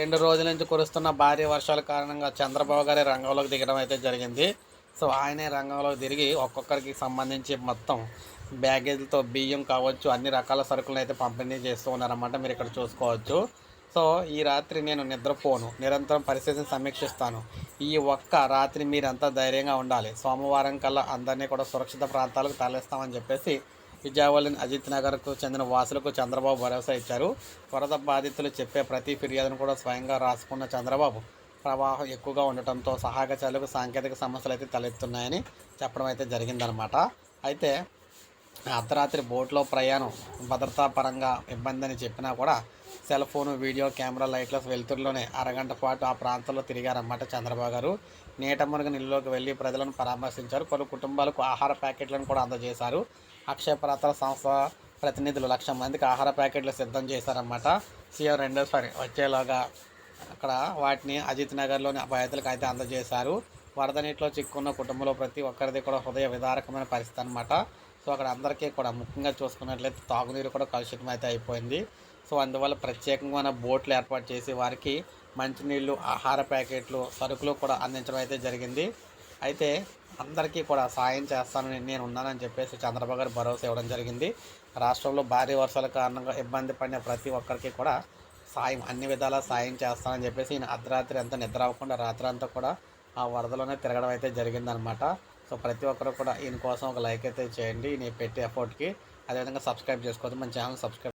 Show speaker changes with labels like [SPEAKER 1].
[SPEAKER 1] రెండు రోజుల నుంచి కురుస్తున్న భారీ వర్షాల కారణంగా చంద్రబాబు గారి రంగంలోకి దిగడం అయితే జరిగింది. సో ఆయనే రంగంలోకి తిరిగి ఒక్కొక్కరికి సంబంధించి మొత్తం బ్యాగేజ్లతో బియ్యం కావచ్చు అన్ని రకాల సరుకులను అయితే పంపిణీ చేస్తూ ఉన్నారన్నమాట మీరు ఇక్కడ చూసుకోవచ్చు. సో ఈ రాత్రి నేను నిద్రపోను నిరంతరం పరిస్థితిని సమీక్షిస్తాను. ఈ ఒక్క రాత్రి మీరంతా ధైర్యంగా ఉండాలి. సోమవారం కల్లా అందరినీ కూడా సురక్షిత ప్రాంతాలకు తరలిస్తామని చెప్పేసి విజయవాడలోని అజిత్ నగర్కు చెందిన వాసులకు చంద్రబాబు భరోసా ఇచ్చారు. వరద బాధితులు చెప్పే ప్రతి ఫిర్యాదును కూడా స్వయంగా రాసుకున్న చంద్రబాబు ప్రవాహం ఎక్కువగా ఉండటంతో సహాయక సాంకేతిక సమస్యలు అయితే తలెత్తున్నాయని చెప్పడం అయితే జరిగిందనమాట అయితే అర్ధరాత్రి బోట్లో ప్రయాణం భద్రతా పరంగా ఇబ్బంది అని చెప్పినా కూడా సెల్ ఫోన్ వీడియో కెమెరా లైట్ల వెలుతురులోనే అరగంట పాటు ఆ ప్రాంతంలో తిరిగారన్నమాట చంద్రబాబు గారు. నీట మురుగు నీళ్ళలోకి వెళ్ళి ప్రజలను పరామర్శించారు. కొన్ని కుటుంబాలకు ఆహార ప్యాకెట్లను కూడా అందజేశారు. అక్షయ సంస్థ ప్రతినిధులు లక్ష మందికి ఆహార ప్యాకెట్లు సిద్ధం చేశారన్నమాట. సీఎం రెండోసారి వచ్చేలాగా అక్కడ వాటిని అజిత్ నగర్లోని బాధితులకు అయితే అందజేశారు. వరద నీటిలో చిక్కున్న కుటుంబంలో ప్రతి ఒక్కరిది కూడా హృదయ విదారకమైన పరిస్థితి అనమాట సో అక్కడ అందరికీ కూడా ముఖ్యంగా చూసుకున్నట్లయితే తాగునీరు కూడా కలుషితం అయితే అయిపోయింది. సో అందువల్ల ప్రత్యేకంగా బోట్లు ఏర్పాటు చేసి వారికి మంచినీళ్ళు ఆహార ప్యాకెట్లు సరుకులు కూడా అందించడం అయితే జరిగింది. అయితే అందరికీ కూడా సాయం చేస్తానని నేను ఉన్నానని చెప్పేసి చంద్రబాబు గారు భరోసా ఇవ్వడం జరిగింది. రాష్ట్రంలో భారీ వర్షాల కారణంగా ఇబ్బంది పడిన ప్రతి ఒక్కరికి కూడా సాయం అన్ని విధాలా సాయం చేస్తానని చెప్పేసి ఈయన అర్ధరాత్రి అంతా నిద్ర అవ్వకుండా రాత్రి అంతా కూడా ఆ వరదలోనే తిరగడం అయితే జరిగిందనమాట సో ప్రతి ఒక్కరు కూడా ఈయన కోసం ఒక లైక్ అయితే చేయండి నేను పెట్టే ఎఫర్ట్కి. అదేవిధంగా సబ్స్క్రైబ్ చేసుకోవద్దు మన ఛానల్ సబ్స్క్రైబ్